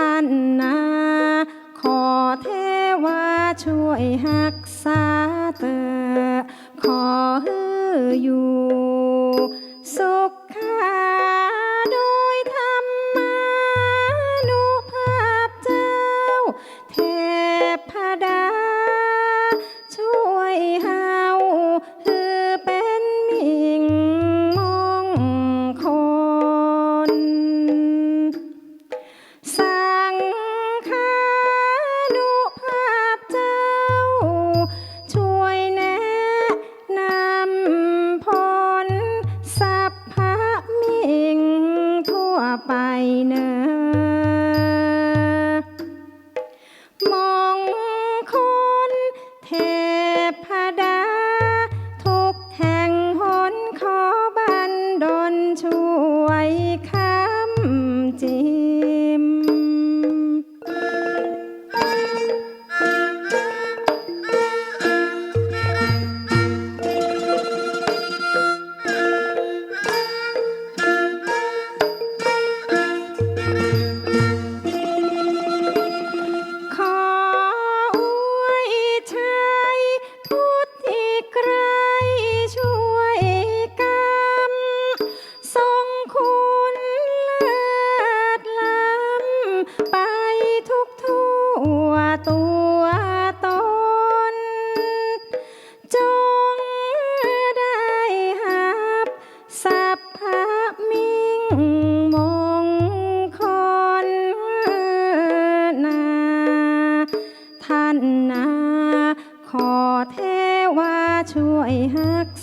ท่านนา ขอเทวาช่วยหักษาเตอขออยู่ ไปเนอ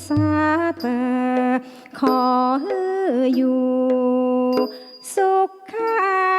ษาเตอขออยู่ สุขขา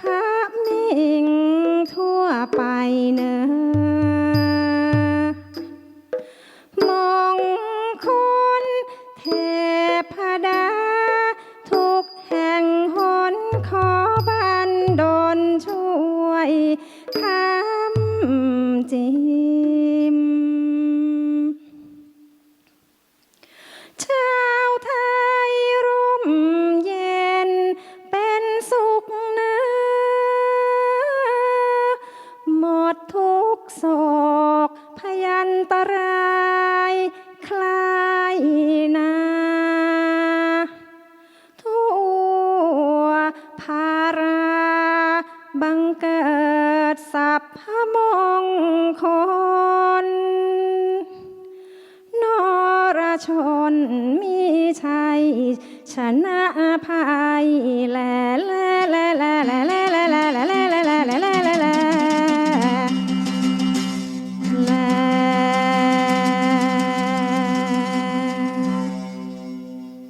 พพะมิงทั่วไปเนอมองคนเทพดา ทุกแห่งหนขอบันดลช่วยคำจิม นตรายคลายนาทั่วภาราบังเกิดสัพพมงคลนรชนมีชัยชนะภัยแลแลแลแลแล